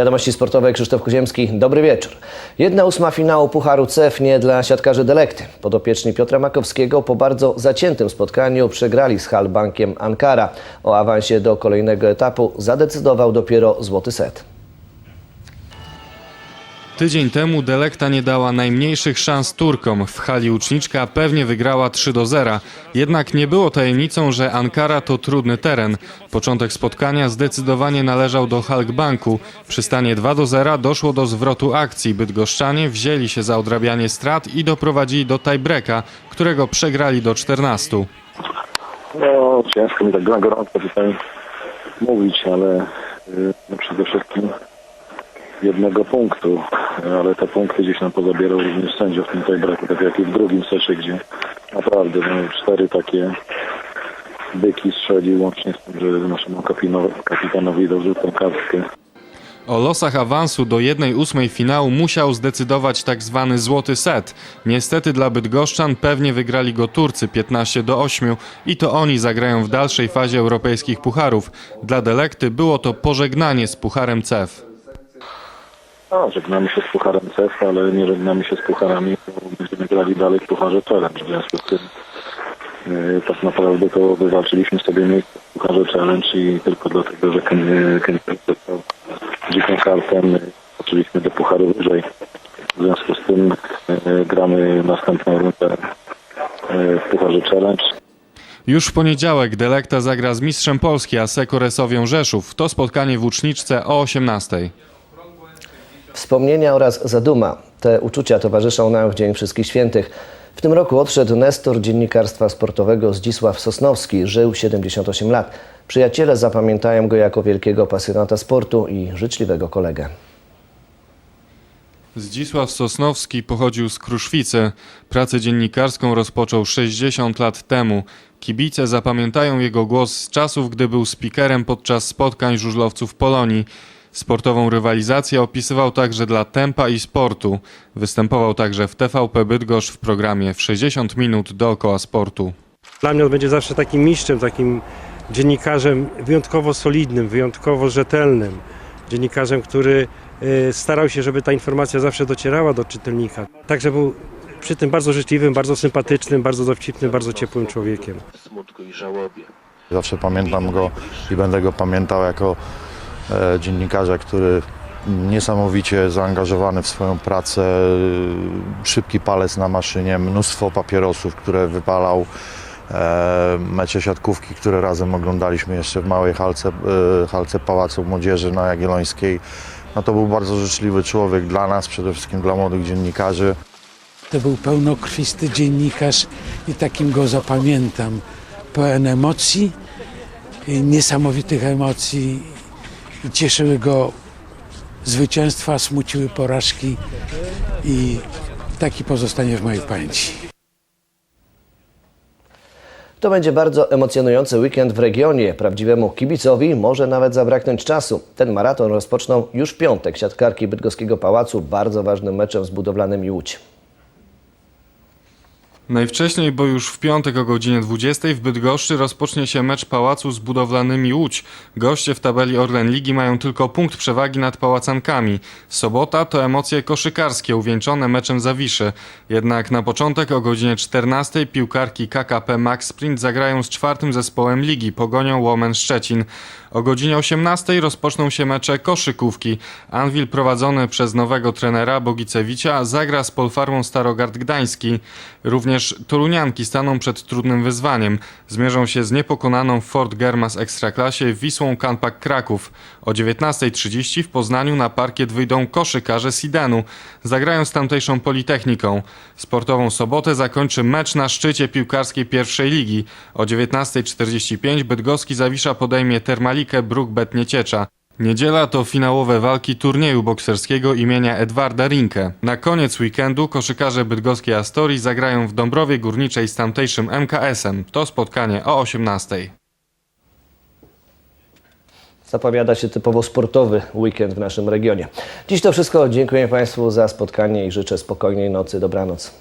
Wiadomości sportowe Krzysztof Kuziemski. Dobry wieczór. Jedna ósma finału Pucharu CEF nie dla siatkarzy Delekty. Podopieczni Piotra Makowskiego po bardzo zaciętym spotkaniu przegrali z Halbankiem Ankara. O awansie do kolejnego etapu zadecydował dopiero złoty set. Tydzień temu Delekta nie dała najmniejszych szans Turkom. W hali uczniczka pewnie wygrała 3 do 0. Jednak nie było tajemnicą, że Ankara to trudny teren. Początek spotkania zdecydowanie należał do Halkbanku. Przy stanie 2 do 0 doszło do zwrotu akcji. Bydgoszczanie wzięli się za odrabianie strat i doprowadzili do tiebreaka, którego przegrali do 14. No, ciężko mi tak na gorąco tutaj mówić, ale y, no przede wszystkim jednego punktu, ale te punkty gdzieś nam pozabierał również sędzia w tym tiebreaku, tak jak i w drugim sesie, gdzie naprawdę no, cztery takie byki strzelił łącznie z tym, że naszemu kapitanowi, dał żółtą kartkę. O losach awansu do 1-8 finału musiał zdecydować tak zwany złoty set. Niestety dla Bydgoszczan pewnie wygrali go Turcy 15 do 8 i to oni zagrają w dalszej fazie europejskich pucharów. Dla Delekty było to pożegnanie z pucharem CEF. No, żegnamy się z pucharem CEF, ale nie żegnamy się z pucharami, bo będziemy grali dalej w pucharze Challenge. W związku z tym yy, tak naprawdę to wywalczyliśmy sobie miejsce w pucharze Challenge i tylko dlatego, że Ken Ken dostał dziką kartę, my skoczyliśmy do pucharu wyżej. W związku z tym yy, gramy następną rundę yy, w pucharze Challenge. Już w poniedziałek Delekta zagra z mistrzem Polski Aseko Resowią Rzeszów. To spotkanie w Łuczniczce o 18. Wspomnienia oraz zaduma. Te uczucia towarzyszą nam w Dzień Wszystkich Świętych. W tym roku odszedł Nestor dziennikarstwa sportowego Zdzisław Sosnowski. Żył 78 lat. Przyjaciele zapamiętają go jako wielkiego pasjonata sportu i życzliwego kolegę. Zdzisław Sosnowski pochodził z Kruszwicy. Pracę dziennikarską rozpoczął 60 lat temu. Kibice zapamiętają jego głos z czasów, gdy był speakerem podczas spotkań żużlowców Polonii. Sportową rywalizację opisywał także dla tempa i sportu. Występował także w TVP Bydgoszcz w programie w 60 minut dookoła sportu. Dla mnie on będzie zawsze takim mistrzem, takim dziennikarzem wyjątkowo solidnym, wyjątkowo rzetelnym. Dziennikarzem, który y, starał się, żeby ta informacja zawsze docierała do czytelnika. Także był przy tym bardzo życzliwym, bardzo sympatycznym, bardzo dowcipnym, bardzo ciepłym człowiekiem. smutku i żałobie. Zawsze pamiętam go i będę go pamiętał jako dziennikarza, który niesamowicie zaangażowany w swoją pracę, e, szybki palec na maszynie, mnóstwo papierosów, które wypalał, e, mecze siatkówki, które razem oglądaliśmy jeszcze w małej halce, e, halce Pałacu Młodzieży na Jagiellońskiej. No to był bardzo życzliwy człowiek dla nas, przede wszystkim dla młodych dziennikarzy. To był pełnokrwisty dziennikarz i takim go zapamiętam. Pełen emocji, niesamowitych emocji. Cieszyły go zwycięstwa, smuciły porażki i taki pozostanie w mojej pamięci. To będzie bardzo emocjonujący weekend w regionie. Prawdziwemu kibicowi może nawet zabraknąć czasu. Ten maraton rozpoczną już w piątek. Siatkarki Bydgoskiego Pałacu bardzo ważnym meczem z budowlanym Łódź. Najwcześniej, bo już w piątek o godzinie 20 w Bydgoszczy rozpocznie się mecz Pałacu z budowlanymi Łódź. Goście w tabeli Orlen Ligi mają tylko punkt przewagi nad Pałacankami. Sobota to emocje koszykarskie uwieńczone meczem Zawiszy. Jednak na początek o godzinie 14 piłkarki KKP Max Sprint zagrają z czwartym zespołem ligi Pogonią Łomen Szczecin. O godzinie 18 rozpoczną się mecze koszykówki. Anwil prowadzony przez nowego trenera Bogicewicza zagra z Polfarmą Starogard Gdański. Również Torunianki staną przed trudnym wyzwaniem. Zmierzą się z niepokonaną Fort Germas Ekstraklasie Wisłą Kanpak Kraków. O 19.30 w Poznaniu na parkiet wyjdą koszykarze Sidenu. Zagrają z tamtejszą Politechniką. Sportową sobotę zakończy mecz na szczycie piłkarskiej pierwszej ligi. O 19.45 Bydgoski Zawisza podejmie Termalikę Bruk Nieciecza. Niedziela to finałowe walki turnieju bokserskiego imienia Edwarda Rinke. Na koniec weekendu koszykarze bydgoskiej Astorii zagrają w Dąbrowie Górniczej z tamtejszym MKS-em. To spotkanie o 18. Zapowiada się typowo sportowy weekend w naszym regionie. Dziś to wszystko. Dziękuję Państwu za spotkanie i życzę spokojnej nocy. Dobranoc.